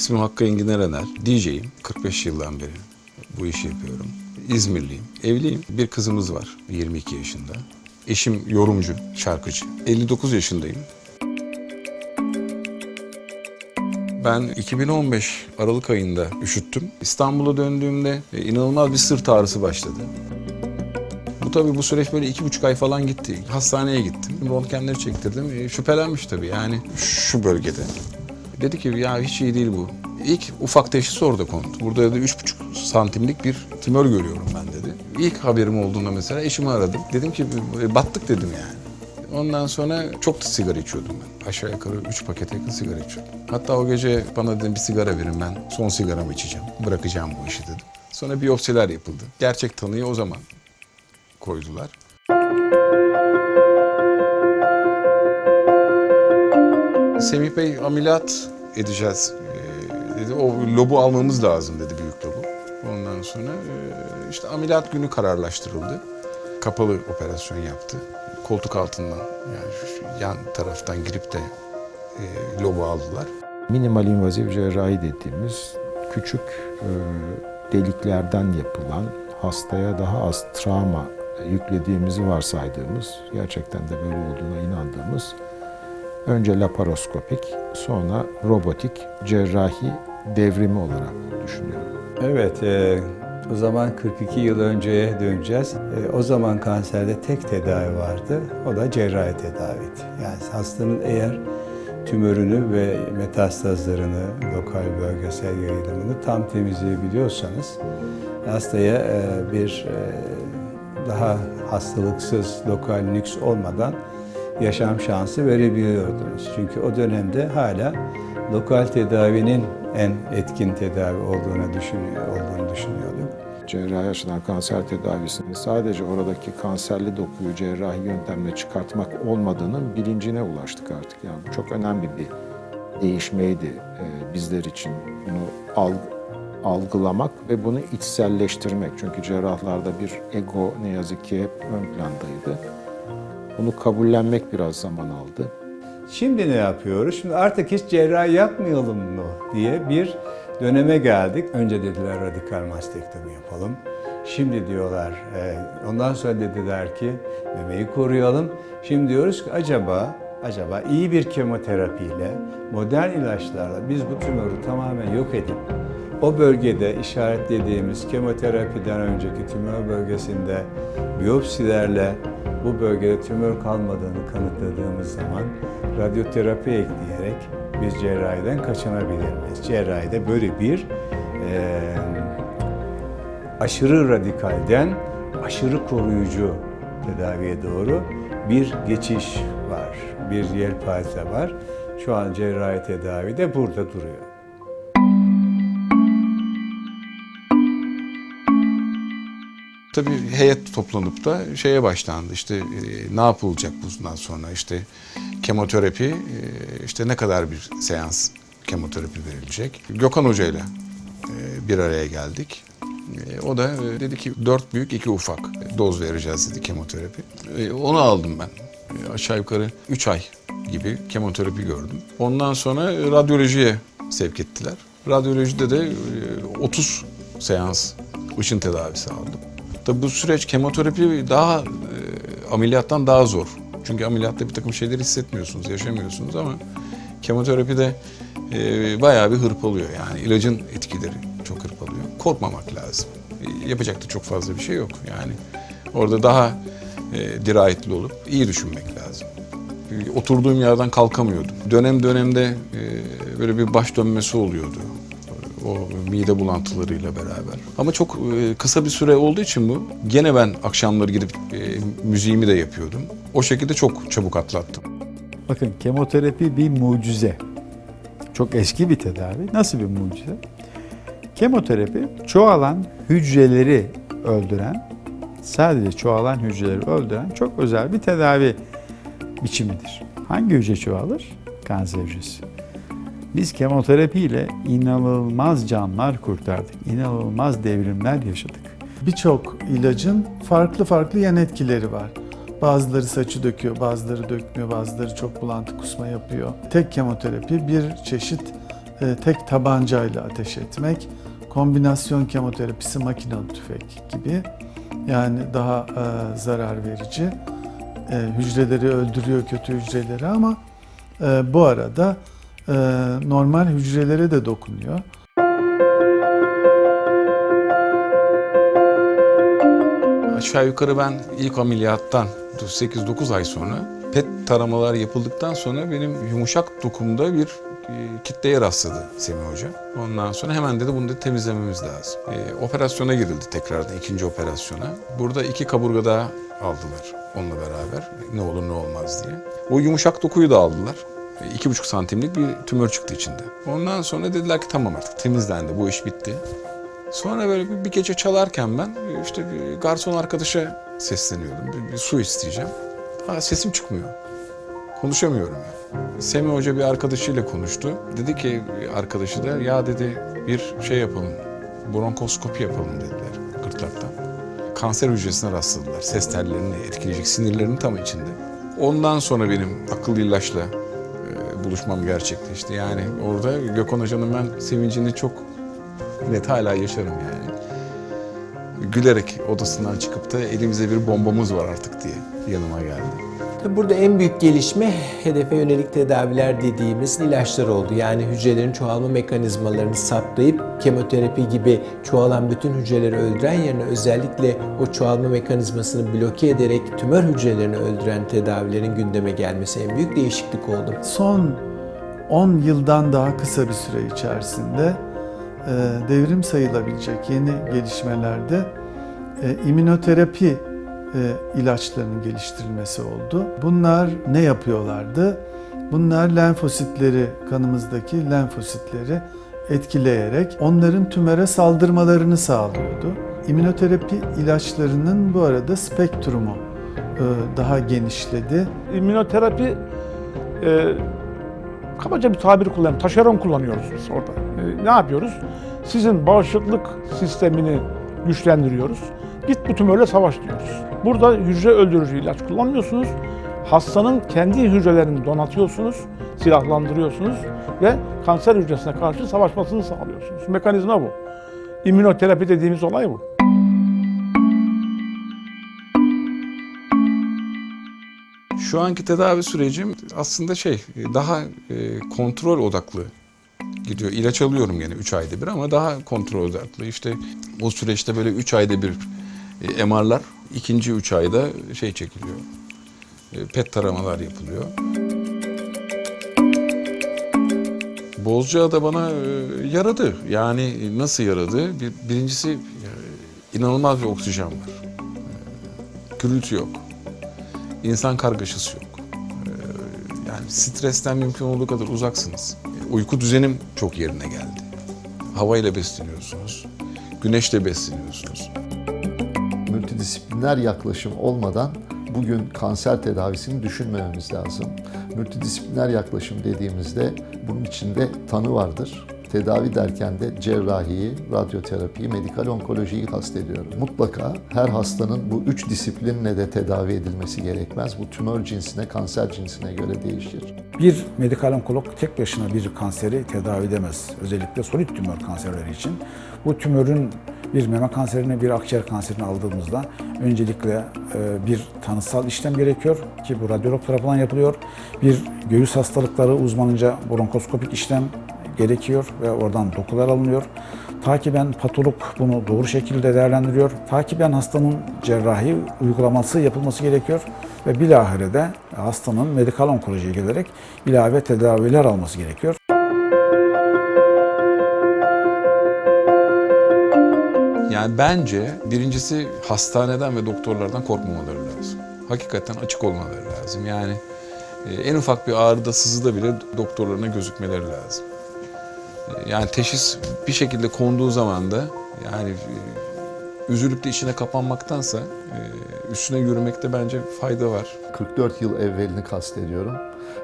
İsmim Hakkı Engin Erener. DJ'yim. 45 yıldan beri bu işi yapıyorum. İzmirliyim. Evliyim. Bir kızımız var 22 yaşında. Eşim yorumcu, şarkıcı. 59 yaşındayım. Ben 2015 Aralık ayında üşüttüm. İstanbul'a döndüğümde e, inanılmaz bir sırt ağrısı başladı. Bu tabii bu süreç böyle iki buçuk ay falan gitti. Hastaneye gittim. Röntgenleri çektirdim. E, şüphelenmiş tabii yani şu bölgede. Dedi ki ya hiç iyi değil bu. İlk ufak teşhis orada kondu. Burada dedi üç buçuk santimlik bir tümör görüyorum ben dedi. İlk haberim olduğunda mesela eşimi aradım. Dedim ki "E, battık dedim yani. Ondan sonra çok da sigara içiyordum ben. Aşağı yukarı 3 pakete yakın sigara içiyordum. Hatta o gece bana dedim bir sigara verin ben son sigaramı içeceğim. Bırakacağım bu işi dedim. Sonra biyopsiler yapıldı. Gerçek tanıyı o zaman koydular. Semih Bey ameliyat edeceğiz ee, dedi. O lobu almamız lazım dedi büyük lobu. Ondan sonra e, işte ameliyat günü kararlaştırıldı. Kapalı operasyon yaptı. Koltuk altından yani yan taraftan girip de e, lobu aldılar. Minimal invaziv cerrahi dediğimiz küçük e, deliklerden yapılan hastaya daha az travma yüklediğimizi varsaydığımız, gerçekten de böyle olduğuna inandığımız önce laparoskopik sonra robotik cerrahi devrimi olarak düşünüyorum. Evet, e, o zaman 42 yıl önceye döneceğiz. E, o zaman kanserde tek tedavi vardı, o da cerrahi tedaviydi. Yani hastanın eğer tümörünü ve metastazlarını, lokal bölgesel yayılımını tam temizleyebiliyorsanız hastaya e, bir e, daha hastalıksız lokal nüks olmadan yaşam şansı verebiliyordunuz. Çünkü o dönemde hala lokal tedavinin en etkin tedavi olduğunu düşünüyor, olduğunu düşünüyorduk. Cerrahi açıdan kanser tedavisinin sadece oradaki kanserli dokuyu cerrahi yöntemle çıkartmak olmadığının bilincine ulaştık artık. Yani bu çok önemli bir değişmeydi e, bizler için. Bunu alg- algılamak ve bunu içselleştirmek. Çünkü cerrahlarda bir ego ne yazık ki hep ön plandaydı. Bunu kabullenmek biraz zaman aldı. Şimdi ne yapıyoruz? Şimdi artık hiç cerrahi yapmayalım mı diye bir döneme geldik. Önce dediler radikal mastektomi yapalım. Şimdi diyorlar, e, ondan sonra dediler ki memeyi koruyalım. Şimdi diyoruz ki acaba acaba iyi bir kemoterapiyle, modern ilaçlarla biz bu tümörü tamamen yok edip o bölgede işaretlediğimiz kemoterapiden önceki tümör bölgesinde biyopsilerle bu bölgede tümör kalmadığını kanıtladığımız zaman radyoterapi ekleyerek biz cerrahiden kaçınabilir miyiz? Cerrahide böyle bir eee, aşırı radikalden aşırı koruyucu tedaviye doğru bir geçiş var, bir yelpaze var. Şu an cerrahi tedavi de burada duruyor. Tabii heyet toplanıp da şeye başlandı işte e, ne yapılacak bundan sonra işte kemoterapi e, işte ne kadar bir seans kemoterapi verilecek. Gökhan Hoca ile e, bir araya geldik. E, o da e, dedi ki dört büyük iki ufak doz vereceğiz dedi kemoterapi. E, onu aldım ben. E, aşağı yukarı 3 ay gibi kemoterapi gördüm. Ondan sonra e, radyolojiye sevk ettiler. Radyolojide de e, 30 seans ışın tedavisi aldım. Tabii bu süreç kemoterapi daha e, ameliyattan daha zor. Çünkü ameliyatta bir takım şeyleri hissetmiyorsunuz, yaşamıyorsunuz ama kemoterapide e, bayağı bir hırpalıyor. Yani ilacın etkileri çok hırpalıyor. Korkmamak lazım. E, yapacak da çok fazla bir şey yok. Yani orada daha e, dirayetli olup iyi düşünmek lazım. E, Oturduğum yerden kalkamıyordum. Dönem dönemde e, böyle bir baş dönmesi oluyordu o mide bulantılarıyla beraber. Ama çok e, kısa bir süre olduğu için bu gene ben akşamları gidip e, müziğimi de yapıyordum. O şekilde çok çabuk atlattım. Bakın kemoterapi bir mucize. Çok eski bir tedavi. Nasıl bir mucize? Kemoterapi çoğalan hücreleri öldüren, sadece çoğalan hücreleri öldüren çok özel bir tedavi biçimidir. Hangi hücre çoğalır? Kanser hücresi. Biz kemoterapiyle inanılmaz canlar kurtardık. İnanılmaz devrimler yaşadık. Birçok ilacın farklı farklı yan etkileri var. Bazıları saçı döküyor, bazıları dökmüyor, bazıları çok bulantı kusma yapıyor. Tek kemoterapi bir çeşit e, tek tabancayla ateş etmek, kombinasyon kemoterapisi makinalı tüfek gibi yani daha e, zarar verici. E, hücreleri öldürüyor kötü hücreleri ama e, bu arada normal hücrelere de dokunuyor. Aşağı yukarı ben ilk ameliyattan 8-9 ay sonra PET taramalar yapıldıktan sonra benim yumuşak dokumda bir e, kitleye rastladı Semih Hoca. Ondan sonra hemen dedi bunu da temizlememiz lazım. E, operasyona girildi tekrardan ikinci operasyona. Burada iki kaburga daha aldılar onunla beraber ne olur ne olmaz diye. O yumuşak dokuyu da aldılar. E, iki buçuk santimlik bir tümör çıktı içinde. Ondan sonra dediler ki tamam artık temizlendi bu iş bitti. Sonra böyle bir, gece çalarken ben işte bir garson arkadaşa sesleniyordum. Bir, bir su isteyeceğim. Ha, sesim çıkmıyor. Konuşamıyorum ya. Semih Hoca bir arkadaşıyla konuştu. Dedi ki arkadaşı da ya dedi bir şey yapalım. Bronkoskopi yapalım dediler gırtlaktan. Kanser hücresine rastladılar. Ses tellerini etkileyecek sinirlerin tam içinde. Ondan sonra benim akıllı ilaçla buluşmam gerçekleşti. Yani orada Gökhan Hoca'nın ben sevincini çok net hala yaşarım yani. Gülerek odasından çıkıp da elimize bir bombamız var artık diye yanıma geldi. Burada en büyük gelişme hedefe yönelik tedaviler dediğimiz ilaçlar oldu. Yani hücrelerin çoğalma mekanizmalarını saptayıp kemoterapi gibi çoğalan bütün hücreleri öldüren yerine özellikle o çoğalma mekanizmasını bloke ederek tümör hücrelerini öldüren tedavilerin gündeme gelmesi en büyük değişiklik oldu. Son 10 yıldan daha kısa bir süre içerisinde e, devrim sayılabilecek yeni gelişmelerde e, immünoterapi ilaçlarının geliştirilmesi oldu. Bunlar ne yapıyorlardı? Bunlar lenfositleri, kanımızdaki lenfositleri etkileyerek onların tümöre saldırmalarını sağlıyordu. İmmünoterapi ilaçlarının bu arada spektrumu e, daha genişledi. İmmünoterapi e, kabaca bir tabir kullanıyorum. Taşeron kullanıyoruz biz orada. E, ne yapıyoruz? Sizin bağışıklık sistemini güçlendiriyoruz. Git bu tümörle savaş diyoruz. Burada hücre öldürücü ilaç kullanmıyorsunuz. Hastanın kendi hücrelerini donatıyorsunuz, silahlandırıyorsunuz ve kanser hücresine karşı savaşmasını sağlıyorsunuz. Mekanizma bu. İmmünoterapi dediğimiz olay bu. Şu anki tedavi sürecim aslında şey daha e, kontrol odaklı gidiyor. İlaç alıyorum gene 3 ayda bir ama daha kontrol odaklı. İşte o süreçte böyle 3 ayda bir e, MR'lar, ikinci 3 ayda şey çekiliyor. E, PET taramalar yapılıyor. Bozcaada bana e, yaradı. Yani nasıl yaradı? Bir, birincisi e, inanılmaz bir oksijen var. E, gürültü yok. İnsan kargaşası yok. Ee, Yani stresten mümkün olduğu kadar uzaksınız. Uyku düzenim çok yerine geldi. Havayla besleniyorsunuz. Güneşle besleniyorsunuz. Multidisipliner yaklaşım olmadan bugün kanser tedavisini düşünmememiz lazım. Multidisipliner yaklaşım dediğimizde bunun içinde tanı vardır. Tedavi derken de cerrahiyi, radyoterapiyi, medikal onkolojiyi kastediyorum. Mutlaka her hastanın bu üç disiplinle de tedavi edilmesi gerekmez. Bu tümör cinsine, kanser cinsine göre değişir. Bir medikal onkolog tek başına bir kanseri tedavi edemez. Özellikle solid tümör kanserleri için. Bu tümörün bir meme kanserini, bir akciğer kanserini aldığımızda öncelikle e, bir tanısal işlem gerekiyor ki bu radyolog tarafından yapılıyor. Bir göğüs hastalıkları uzmanınca bronkoskopik işlem gerekiyor ve oradan dokular alınıyor. Takiben patolog bunu doğru şekilde değerlendiriyor. Takiben hastanın cerrahi uygulaması yapılması gerekiyor ve bilahare de hastanın medikal onkolojiye gelerek ilave tedaviler alması gerekiyor. Yani bence birincisi hastaneden ve doktorlardan korkmamaları lazım. Hakikaten açık olmaları lazım. Yani e, en ufak bir ağrıda, sızıda bile doktorlarına gözükmeleri lazım. E, Yani teşhis bir şekilde konduğu zaman da yani e, üzülüp de içine kapanmaktansa e, üstüne yürümekte bence fayda var. 44 yıl evvelini kastediyorum.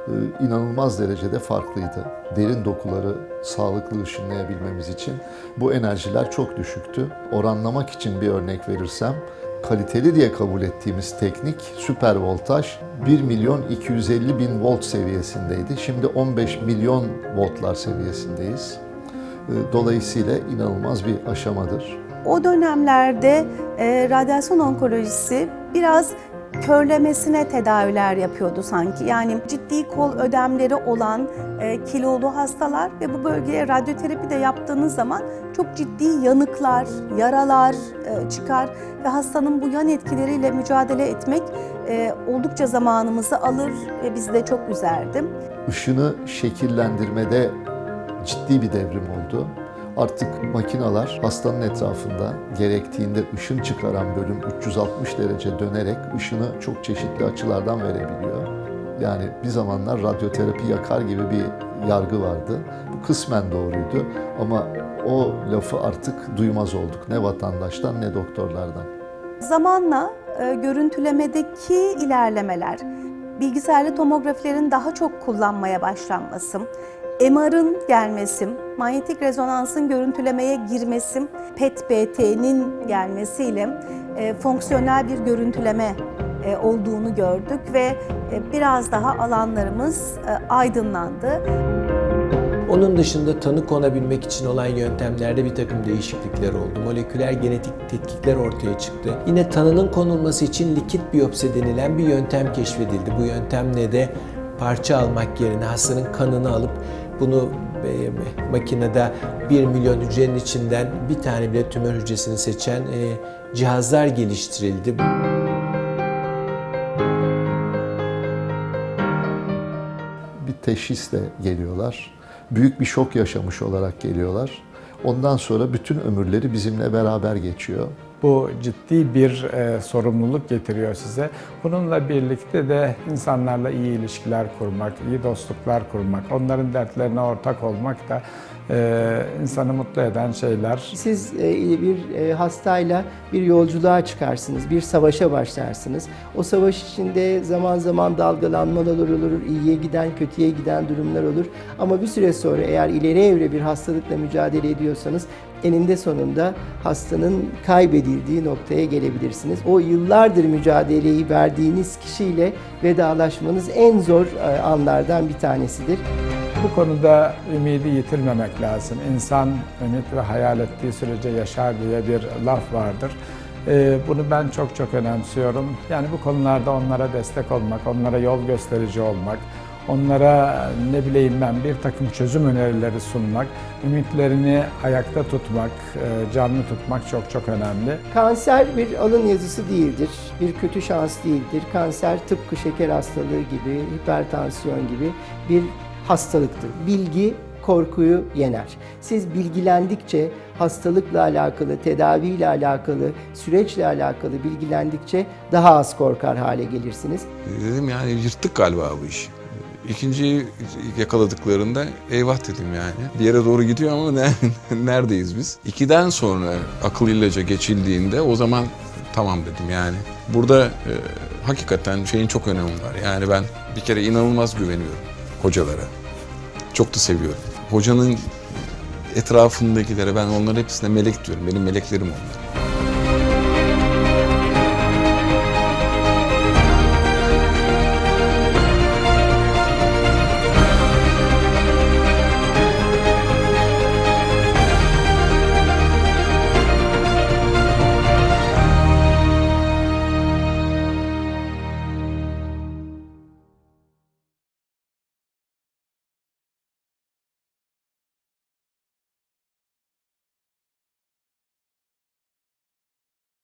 Ee, inanılmaz derecede farklıydı. Derin dokuları sağlıklı ışınlayabilmemiz için bu enerjiler çok düşüktü. Oranlamak için bir örnek verirsem, kaliteli diye kabul ettiğimiz teknik süper voltaj 1 milyon 250 bin volt seviyesindeydi. Şimdi 15 milyon voltlar seviyesindeyiz. E, Dolayısıyla inanılmaz bir aşamadır. O dönemlerde e, radyasyon onkolojisi biraz körlemesine tedaviler yapıyordu sanki. Yani ciddi kol ödemleri olan e, kilolu hastalar ve bu bölgeye radyoterapi de yaptığınız zaman çok ciddi yanıklar, yaralar e, çıkar ve hastanın bu yan etkileriyle mücadele etmek e, oldukça zamanımızı alır ve bizi de çok üzerdi. Işını şekillendirmede ciddi bir devrim oldu. Artık makinalar hastanın etrafında gerektiğinde ışın çıkaran bölüm 360 derece dönerek ışını çok çeşitli açılardan verebiliyor. Yani bir zamanlar radyoterapi yakar gibi bir yargı vardı. Bu kısmen doğruydu ama o lafı artık duymaz olduk. Ne vatandaştan ne doktorlardan. Zamanla e, görüntülemedeki ilerlemeler, bilgisayarlı tomografilerin daha çok kullanmaya başlanması, MR'ın gelmesi, manyetik rezonansın görüntülemeye girmesi, PET-BT'nin gelmesiyle e, fonksiyonel bir görüntüleme e, olduğunu gördük ve e, biraz daha alanlarımız e, aydınlandı. Onun dışında tanı konabilmek için olan yöntemlerde bir takım değişiklikler oldu. Moleküler genetik tetkikler ortaya çıktı. Yine tanının konulması için likit biyopsi denilen bir yöntem keşfedildi. Bu yöntemle de parça almak yerine hastanın kanını alıp bunu e, makinede 1 milyon hücrenin içinden bir tane bile tümör hücresini seçen e, cihazlar geliştirildi. bir teşhisle geliyorlar. Büyük bir şok yaşamış olarak geliyorlar. Ondan sonra bütün ömürleri bizimle beraber geçiyor. Bu ciddi bir e, sorumluluk getiriyor size. Bununla birlikte de insanlarla iyi ilişkiler kurmak, iyi dostluklar kurmak, onların dertlerine ortak olmak da e, insanı mutlu eden şeyler. Siz e, bir e, hastayla bir yolculuğa çıkarsınız, bir savaşa başlarsınız. O savaş içinde zaman zaman dalgalanmalar olur, iyiye giden, kötüye giden durumlar olur. Ama bir süre sonra eğer ileri evre bir hastalıkla mücadele ediyorsanız eninde sonunda hastanın kaybedildiği noktaya gelebilirsiniz. O yıllardır mücadeleyi verdiğiniz kişiyle vedalaşmanız en zor e, anlardan bir tanesidir. Bu konuda ümidi yitirmemek lazım. İnsan ümit ve hayal ettiği sürece yaşar diye bir laf vardır. Ee, Bunu ben çok çok önemsiyorum. Yani bu konularda onlara destek olmak, onlara yol gösterici olmak, onlara ne bileyim ben bir takım çözüm önerileri sunmak, ümitlerini ayakta tutmak, e, canlı tutmak çok çok önemli. Kanser bir alın yazısı değildir, bir kötü şans değildir. Kanser tıpkı şeker hastalığı gibi, hipertansiyon gibi bir hastalıktır. Bilgi korkuyu yener. Siz bilgilendikçe, hastalıkla alakalı, tedaviyle alakalı, süreçle alakalı bilgilendikçe daha az korkar hale gelirsiniz. Dedim yani yırttık galiba bu işi. İkinciyi yakaladıklarında eyvah dedim yani. Bir yere doğru gidiyor ama ne, neredeyiz biz? İkiden sonra akıl ilaca geçildiğinde o zaman tamam dedim yani. Burada e, hakikaten şeyin çok önemi var. Yani ben bir kere inanılmaz güveniyorum hocalara. Çok da seviyorum. Hocanın etrafındakilere ben onların hepsine melek diyorum. Benim meleklerim onlar.